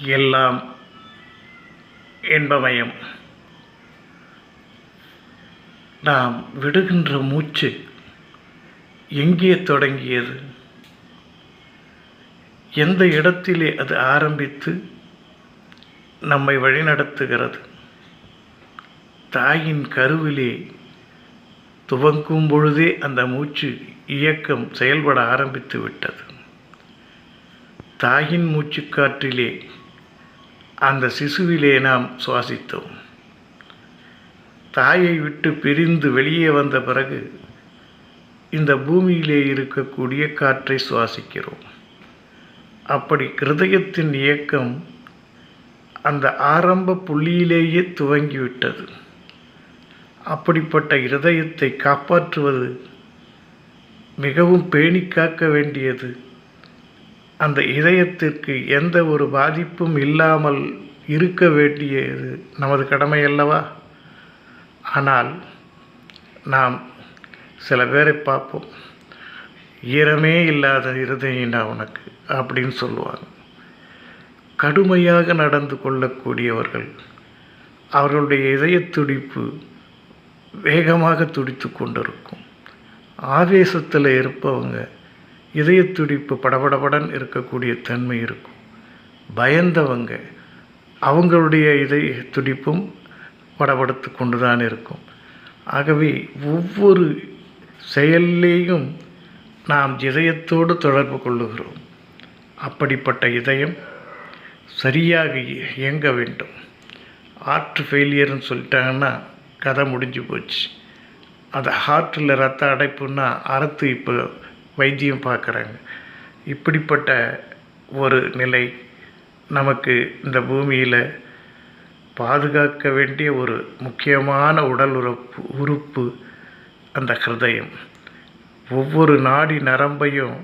எல்லாம் என்பமயம் நாம் விடுகின்ற மூச்சு எங்கே தொடங்கியது? எந்த இடத்திலே அது ஆரம்பித்து நம்மை வழிநடத்துகிறது? தாயின் கருவிலே துவங்கும் பொழுதே அந்த மூச்சு இயக்கம் செயல்பட ஆரம்பித்து விட்டது தாயின் மூச்சுக்காற்றிலே அந்த சிசுவிலே நாம் சுவாசித்தோம். தாயை விட்டு பிரிந்து வெளியே வந்த பிறகு இந்த பூமியிலே இருக்கக்கூடிய காற்றை சுவாசிக்கிறோம். அப்படி கிருதயத்தின் இயக்கம் அந்த ஆரம்ப புள்ளியிலேயே துவங்கிவிட்டது. அப்படிப்பட்ட இருதயத்தை காப்பாற்றுவது மிகவும் பேணி காக்க வேண்டியது. அந்த இதயத்திற்கு எந்த ஒரு பாதிப்பும் இல்லாமல் இருக்க வேண்டியது நமது கடமை அல்லவா? ஆனால் நாம் சில பேரை பார்ப்போம். ஈரமே இல்லாத இருதயினா உனக்கு அப்படின்னு சொல்லுவாங்க. கடுமையாக நடந்து கொள்ளக்கூடியவர்கள் அவர்களுடைய இதய துடிப்பு வேகமாக துடித்து கொண்டிருக்கும். ஆவேசத்தில் இருப்பவங்க இதய துடிப்பு படபடபடன் இருக்கக்கூடிய தன்மை இருக்கும். பயந்தவங்க அவங்களுடைய இதய துடிப்பும் படபடுத்து கொண்டு தான் இருக்கும். ஆகவே ஒவ்வொரு செயல்லேயும் நாம் இதயத்தோடு தொடர்பு கொள்ளுகிறோம். அப்படிப்பட்ட இதயம் சரியாக இயங்க வேண்டும். ஹார்ட் ஃபெயிலியர்னு சொல்லிட்டாங்கன்னா கதை முடிஞ்சு போச்சு. அது ஹார்ட்டில் ரத்த அடைப்புன்னா அறுத்து இப்போ வைத்தியம் பார்க்குறாங்க இப்படிப்பட்ட ஒரு நிலை நமக்கு இந்த பூமியில் பாதுகாக்க வேண்டிய ஒரு முக்கியமான உடல் உறுப்பு உறுப்பு அந்த ஹிருதயம். ஒவ்வொரு நாடி நரம்பையும்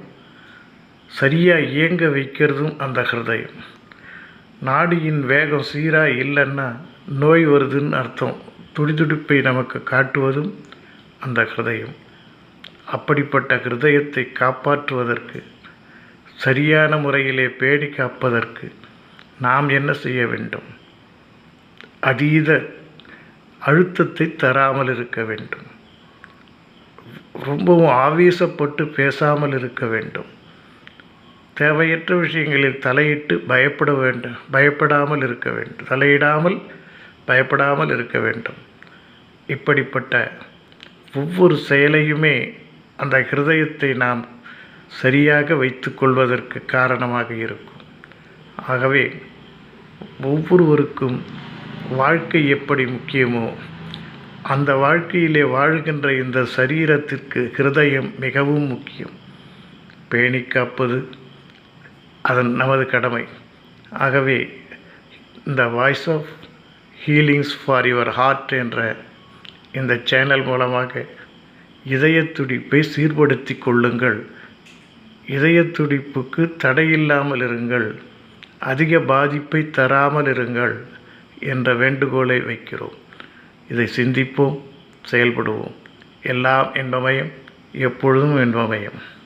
சரியாக இயங்க வைக்கிறதும் அந்த ஹிருதயம். நாடியின் வேகம் சீராக இல்லைன்னா நோய் வருதுன்னு அர்த்தம். துடிதுடிப்பை நமக்கு காட்டுவதும் அந்த ஹிருதயம். அப்படிப்பட்ட ஹிருதயத்தை காப்பாற்றுவதற்கு சரியான முறையிலே பேணி காப்பதற்கு நாம் என்ன செய்ய வேண்டும்? அதீத அழுத்தத்தை தராமல் இருக்க வேண்டும். ரொம்பவும் ஆவேசப்பட்டு பேசாமல் இருக்க வேண்டும். தேவையற்ற விஷயங்களில் தலையிட்டு பயப்பட வேண்டும் பயப்படாமல் இருக்க வேண்டும். தலையிடாமல் பயப்படாமல் இருக்க வேண்டும். இப்படிப்பட்ட ஒவ்வொரு செயலையுமே அந்த ஹிருதயத்தை நாம் சரியாக வைத்து கொள்வதற்கு காரணமாக இருக்கும். ஆகவே ஒவ்வொருவருக்கும் வாழ்க்கை எப்படி முக்கியமோ அந்த வாழ்க்கையிலே வாழ்கின்ற இந்த சரீரத்திற்கு ஹிருதயம் மிகவும் முக்கியம். பேணி காப்பது அதன் நமது கடமை. ஆகவே இந்த voice of healings for your heart என்ற இந்த சேனல் மூலமாக இதய துடிப்பை சீர்படுத்தி கொள்ளுங்கள். இதய துடிப்புக்கு தடையில்லாமல் இருங்கள். அதிக பாதிப்பை தராமல் இருங்கள் என்ற வேண்டுகோளை வைக்கிறோம். இதை சிந்திப்போம் செயல்படுவோம். எல்லாம் என்பமயம் எப்பொழுதும் என்பமயம்